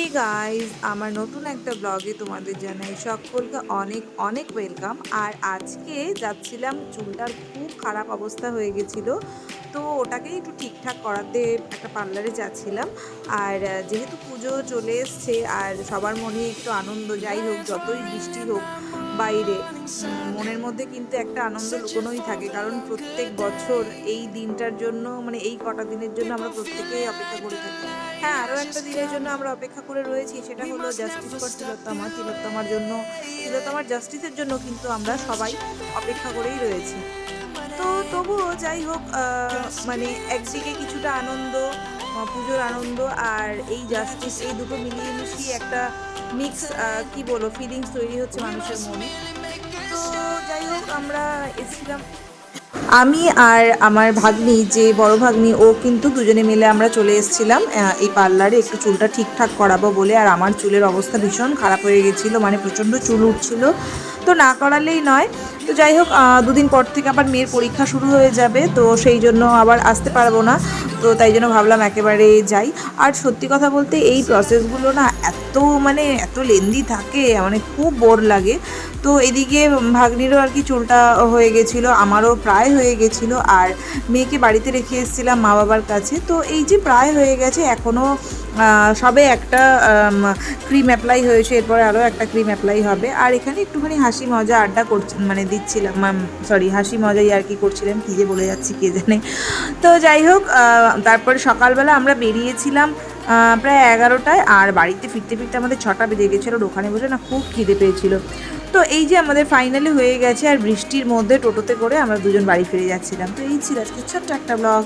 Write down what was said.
Hey guys আমার নতুন একটা ব্লগে তোমাদের জানাই সকলকে অনেক অনেক ওয়েলকাম আর আজকে যাচ্ছিলাম, চুলটার খুব খারাপ অবস্থা হয়ে গেছিল। তো ওটাকেই একটু ঠিকঠাক করাতে একটা পার্লারে যাচ্ছিলাম। আর যেহেতু পুজো চলে এসছে, আর সবার মনে একটু আনন্দ, যাই হোক, যতই বৃষ্টি হোক বাইরে মনের মধ্যে কিন্তু একটা আনন্দ লুকোনোই থাকে। কারণ প্রত্যেক বছর এই দিনটার জন্য মানে এই কটা দিনের জন্য আমরা প্রত্যেকেই অপেক্ষা করে থাকি। হ্যাঁ আরও একটা দিনের জন্য আমরা অপেক্ষা করে রয়েছি, সেটা হলো জাস্টিস ফর তিলোত্তমা। তিলোত্তমার জন্য, তিলোত্তমার জাস্টিসের জন্য কিন্তু আমরা সবাই অপেক্ষা করেই রয়েছি। তো তবুও যাই হোক মানে একদিকে কিছুটা আনন্দ পুজোর আনন্দ আর এই জাস্টিস এই দুটো মিলিয়ে মিশিয়ে একটা মিক্স কি বলব ফিলিংস তৈরি হচ্ছে মানুষের মনে। তো যাই হোক, আমরা এসেছিলাম। আমি আর আমার ভাগ্নি, যে বড় ভাগ্নি, ও কিন্তু দুজনে মিলে আমরা চলে এসেছিলাম এই পার্লারে। একটু চুলটা ঠিকঠাক করাবো বলে আর আমার চুলের অবস্থা ভীষণ খারাপ হয়ে গেছিল মানে প্রচণ্ড চুল উঠছিল। তো না করালেই নয় তো যাই হোক দুদিন পর থেকে আবার মেয়ের পরীক্ষা শুরু হয়ে যাবে, তো সেই জন্য আবার আসতে পারব না। তো তাই জন্য ভাবলাম একেবারে যাই। আর সত্যি কথা বলতে এই প্রসেসগুলো না এত মানে এত লেন্দি থাকে মানে খুব বোর লাগে। তো এদিকে ভাগ্নিরও আর কি চুলটা হয়ে গেছিল, আমারও প্রায় হয়ে গেছিল। আর মেয়েকে বাড়িতে রেখে এসেছিলাম মা বাবার কাছে। তো এই যে প্রায় হয়ে গেছে এখনও সবে একটা ক্রিম অ্যাপ্লাই হয়েছে, এরপরে আরও একটা ক্রিম অ্যাপ্লাই হবে। আর এখানে একটুখানি হাসি মজা আড্ডা করছি মানে দিচ্ছিলাম সরি হাসি মজাই আর কি করছিলাম কী যে বলে যাচ্ছি কে জানে। তো যাই হোক তারপরে সকালবেলা আমরা বেরিয়েছিলাম প্রায় এগারোটায়, আর বাড়িতে ফিরতে ফিরতে আমাদের ছটা বেজে গেছিল ওখানে বসে না খুব খিদে পেয়েছিল। তো এই যে আমাদের ফাইনালি হয়ে গেছে, আর বৃষ্টির মধ্যে টোটোতে করে আমরা দুজন বাড়ি ফিরে যাচ্ছিলাম। তো এই ছিল আজকে ছোট্ট একটা ব্লগ